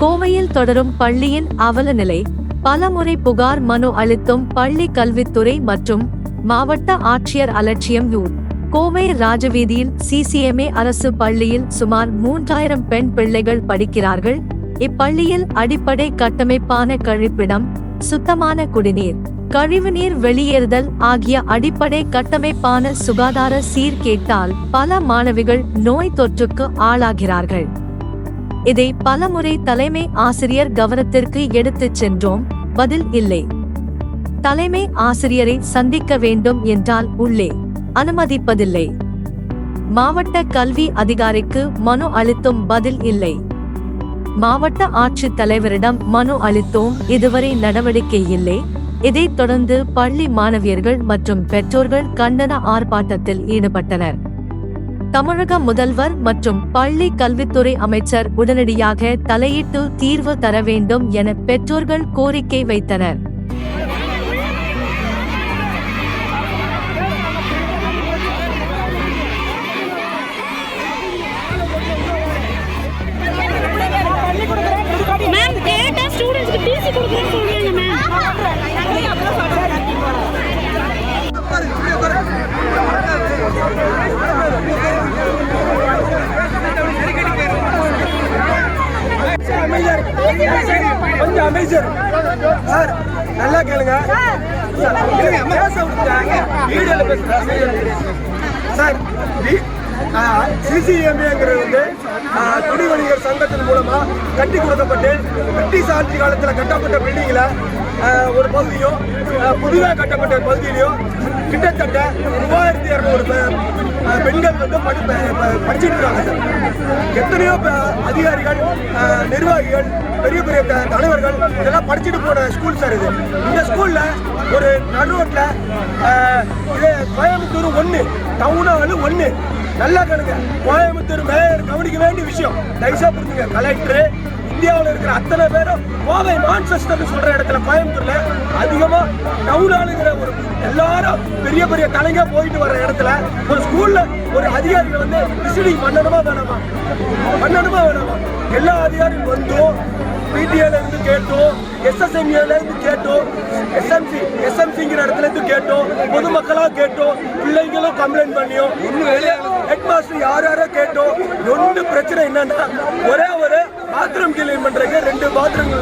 கோவையில் தொடரும் பள்ளியின் அவல நிலை பலமுறை புகார் மனு அளித்தும் பள்ளி கல்வித்துறை மற்றும் மாவட்ட ஆட்சியர் அலட்சியம் யூர் கோவை ராஜவீதியில் சிசிஎம்ஏ அரசு பள்ளியில் சுமார் மூன்றாயிரம் பெண் பிள்ளைகள் படிக்கிறார்கள். இப்பள்ளியில் அடிப்படை கட்டமைப்பான கழிப்பிடம் சுத்தமான குடிநீர் கழிவுநீர் வெளியேறுதல் ஆகிய அடிப்படை கட்டமைப்பான சுகாதார சீர்கேட்டால் பல மாணவிகள் நோய் தொற்றுக்கு ஆளாகிறார்கள். இதை பலமுறை தலைமை ஆசிரியர் கவனத்திற்கு எடுத்துச் சென்றோம். பதில் இல்லை. தலைமை ஆசிரியரை சந்திக்க வேண்டும் என்றால் உள்ளே அனுமதிப்பதில்லை. மாவட்ட கல்வி அதிகாரிக்கு மனு அளித்தும் பதில் இல்லை. மாவட்ட ஆட்சித் தலைவரிடம் மனு அளித்தோம். இதுவரை நடவடிக்கை இல்லை. இதைத் தொடர்ந்து பள்ளி மாணவியர்கள் மற்றும் பெற்றோர்கள் கண்டன ஆர்ப்பாட்டத்தில் ஈடுபட்டனர். தமிழக முதல்வர் மற்றும் பள்ளி கல்வித்துறை அமைச்சர் உடனடியாக தலையிட்டு தீர்வு தர வேண்டும் என பெற்றோர்கள் கோரிக்கை வைத்தனர். கொடுக்குறேன்னு சொல்றீங்க மேம் அமைச்சர் கொஞ்சம் அமைச்சர் சார் நல்லா கேளுங்க சார், பேச விட்டுட்டாங்க. வீடியோல பேசுறேன். சார் சிசிஎம்ஏங்கிறது வந்து துணி வணிகர் சங்கத்தின் மூலமா கட்டி கொடுக்கப்பட்டு பிரிட்டிஷ் ஆட்சி காலத்தில் கட்டப்பட்ட பில்டிங்கில் ஒரு பகுதியும் புதிதாக கட்டப்பட்ட பகுதியிலையும் கிட்டத்தட்ட மூவாயிரத்தி இரநூறு பெண்கள் வந்து படி படிச்சிட்டு இருக்காங்க சார். எத்தனையோ அதிகாரிகள் நிர்வாகிகள் பெரிய பெரிய தலைவர்கள் இதெல்லாம் படிச்சுட்டு போன ஸ்கூல் சார் இது. இந்த ஸ்கூல்ல ஒரு நடுரோட்ல இது கோயம்புத்தூர் ஒன்று டவுனாலு ஒன்று நல்லா கணுங்க கோயம்புத்தூர் மேயர் கவனிக்க வேண்டிய விஷயம். தயவுசா புரிஞ்சுங்க. கலெக்டர் இந்தியாவில் இருக்கிற அத்தனை பேரும் கோவை மான்செஸ்டர்னு சொல்ற இடத்துல கோயம்புத்தூர்ல அதிகமா டவுனாலுங்கிற ஒரு எல்லாரும் பெரிய பெரிய தலைங்க போயிட்டு வர இடத்துல ஒரு ஸ்கூல்ல ஒரு அதிகாரிகள் வந்து விசிட்டிங் பண்ணணுமா வேணாமா? பண்ணணுமா வேணாமா? எல்லா அதிகாரியும் வந்தும் பிடிஏல இருந்து கேட்டோம் எஸ்எஸ்எம்ஏல இருந்து கேட்டோம் எஸ்எம்சி எஸ்எம்சிங்கிற இடத்துல இருந்து கேட்டோம் பொதுமக்களா கேட்டோம் பிள்ளைங்களும் கம்ப்ளைண்ட் பண்ணியும் ஹெட் மாஸ்டர் யார் யாரோ கேட்டோம். ஒன்று பிரச்சனை என்னன்னா ஒரு பாத்ரூம் கிளீன் பண்றதுக்கு ரெண்டு பாத்ரூம்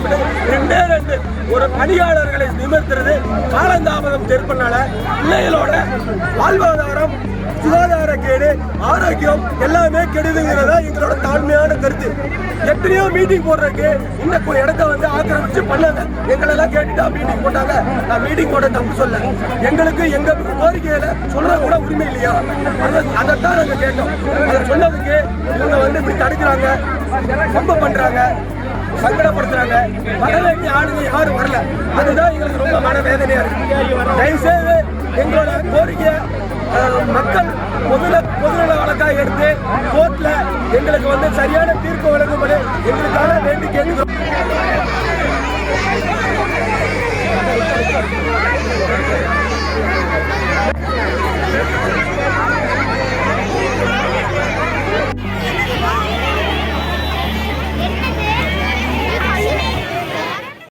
ரெண்டே ரெண்டு. ஒரு பணியாளர்களை நிமிர்த்துறது காலந்தாமதம் ஏற்பனால பிள்ளைகளோட வாழ்வாதாரம் சுகாதார கேடு ஆரோக்கியம் எல்லாமே கெடுதுங்கிறதா எங்களோட தாழ்மையான கருத்து. எத்தனையோ மீட்டிங் போடுறதுக்கு இன்னும் இடத்த வந்து ஆக்கிரமிச்சு பண்ணாங்க. எங்களெல்லாம் கேட்டுட்டா மீட்டிங் போட்டாங்க. நான் மீட்டிங் போட தப்பு சொல்ல எங்களுக்கு எங்க கோரிக்கையில சொல்ற கூட உரிமை இல்லையா? அதைத்தான் நாங்க கேட்டோம். அதை சொன்னதுக்கு இவங்க வந்து இப்படி தடுக்கிறாங்க. ரொம்ப பண்றாங்க சங்கடப்படுத்துறாங்க. வர ஆளுங்க யாரும் வரல. அதுதான் எங்களுக்கு ரொம்ப மனவேதனையா இருக்கு. தயவுசெய்து எங்களோட கோரிக்கையை மக்கள் பொதுல பொதுநல வழக்காக எடுத்து கோர்ட்ல எங்களுக்கு வந்து சரியான தீர்ப்பு வழங்கும்படி எங்களுக்காக வேண்டி கேட்கிறோம்